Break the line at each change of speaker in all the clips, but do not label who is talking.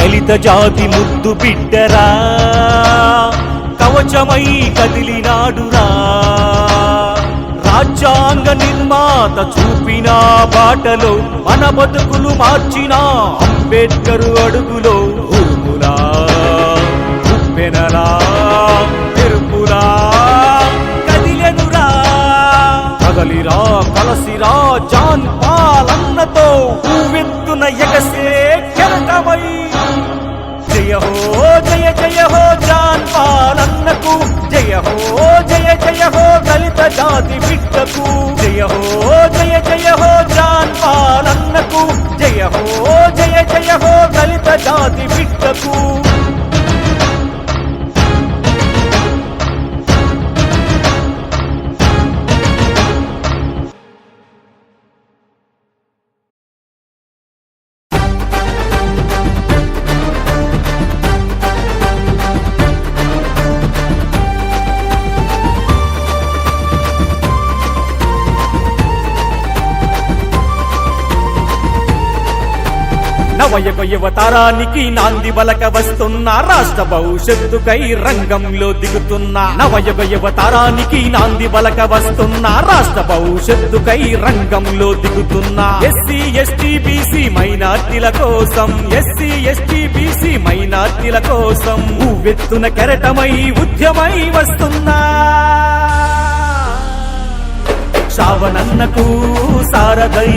దళిత జాతి ముద్దు బిడ్డరా. కవచమై కదిలినాడురా. రాజ్యాంగ నిర్మాత చూపిన బాటలో మన బతుకులు మార్చిన అంబేద్కరు అడుగులో ఉరుములా ఉప్పెనలా మెరుపులా కదిలెనురా. కదలిరా కలసిరా జాన్ పాలన్నతో ఊవెత్తున చిత్తకు. జయ హో జయ జయ హో. నవయవ యువతరానికి నాంది బలక వస్తున్న. రాష్ట్ర భవిష్యత్తుకై రంగంలో దిగుతున్న. నవయవ యువతరానికి నాంది బలక వస్తున్న. రాష్ట్ర భవిష్యత్తుకై రంగంలో దిగుతున్న. ఎస్సీ ఎస్టీ బీసీ మైనార్టీల కోసం ఎస్సీ ఎస్టీ బీసీ మైనార్టీల కోసం ఉవ్వెత్తున కెరటమై ఉద్యమై వస్తున్నా. శ్రావణన్నకు సారదై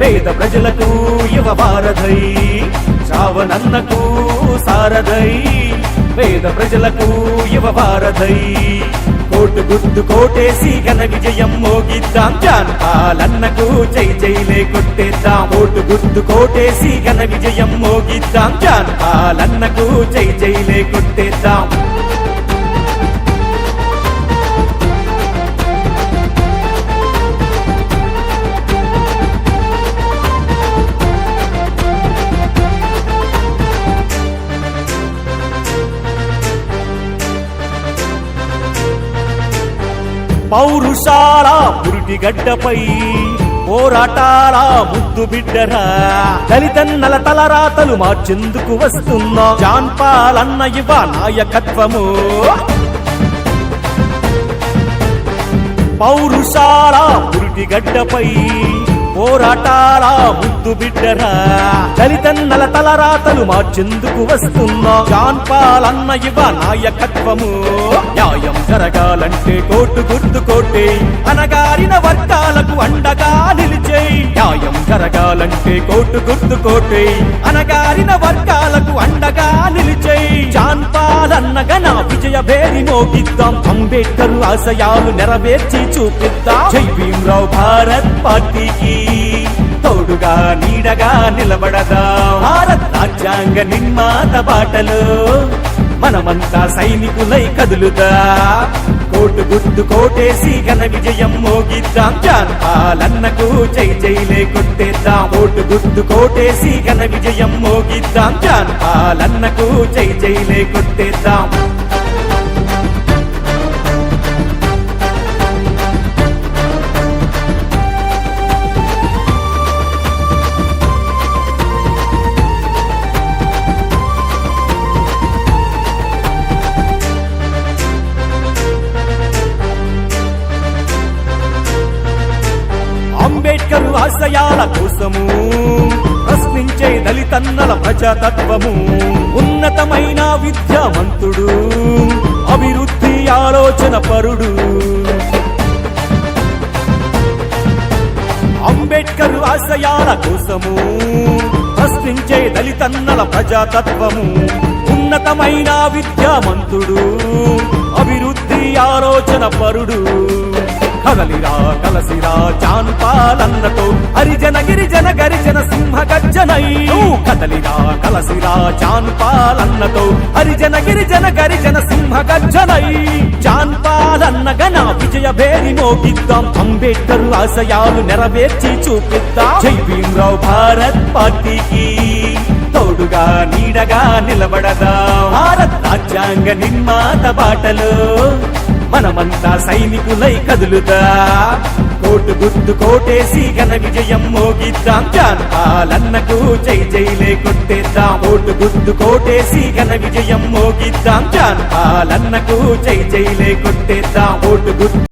పేద ప్రజలకు యువ భారధై చావనన్నకు సారథై పేద ప్రజలకు యువ భారధై కోటు గుర్తు కోటేసి ఘన విజయం మోగిద్దాం జాన్ పాలన్నకు జై జైలే కొట్టేద్దాం. ఓటు గుర్తు కోటేసి ఘన విజయం మోగిద్దాం జాన్ పాలన్నకు జై జైలే కొట్టేద్దాం. పౌరుషాల పురిటి గడ్డపై పోరాటాల ముద్దు బిడ్డరా దళితన్నల తలరాతలు మార్చెందుకు వస్తున్నా. జాన్ పాలన్న నాయకత్వము. పౌరుషాల పురిటి గడ్డపై పోరాటాల ముద్దు బిడ్డరా? దళితన్నల తలరాతలు మార్చెందుకు వస్తున్నా. జాన్ పాల్ అన్న ఇవ నాయకత్వము. న్యాయం జరగాలంటే కోర్టు గుర్తు కోటే. అనగారిన వర్గాలకు అండగా నిలిచే. న్యాయం జరగాలంటే కోర్టు గుర్తు కోటే. అనగారిన వర్గాలకు అండగా నిలిచే. జాన్ పాల్ అన్నగా భేరి అంబేద్కర్ ఆశయాలు నెరవేర్చి చూపిద్దాం. జై భీమ్రావ్ భారత్ పార్టీకి తోడుగా నీడగా నిలబడదాం. భారత్ రాజ్యాంగ నిర్మాత బాటలు మనమంతా సైనికులై కదులుదా. కోటు గుర్తు కోటేసి ఘన విజయం మోగిద్దాం. జాన్ పాలన్నకు జై జైలే కొట్టేద్దాం. కోటు గుర్తు కోటేసి ఘన విజయం మోగిద్దాం. జాన్ పాలన్నకు జై జైలే కొట్టేద్దాం. ఆశయాల కోసము. ప్రశ్నించే దళితన్నల ప్రజాతత్వము. ఉన్నతమైన విద్యావంతుడు అభివృద్ధి ఆలోచన పరుడు. అంబేద్కర్ ఆశయాల కోసము. ప్రశ్నించే దళితన్నల ప్రజాతత్వము. ఉన్నతమైన విద్యావంతుడు అభివృద్ధి ఆలోచన పరుడు. కదలిరా కలసిరా జాన్ హరిజన గిరిజన గరిజన సింహ గర్జనై కదలిరా కలసిరా జాన్ హరిజన గిరిజన గరిజన సింహ గర్జనై జాన్ నా విజయ భేరి మోగిద్దాం. అంబేద్కర్ ఆశయాలు నెరవేర్చి చూపిద్దాం. జై భీమ్రావ్ భారత్ పార్టీకి తోడుగా నీడగా నిలబడదా. భారత్ రాజ్యాంగ నిర్మాత బాటలో మనమంతా సైనికులై కదులుదా కోటు గుర్తు కోటేసి ఘన విజయం మోగిద్దాం. జానపాలన్నకు జై జైలే కొట్టేద్దాం. ఓటు గుర్తు కోటేసి ఘన విజయం మోగిద్దాం. జానపాలన్నకు జై జైలే కొట్టేద్దాం. ఓటు గుర్తు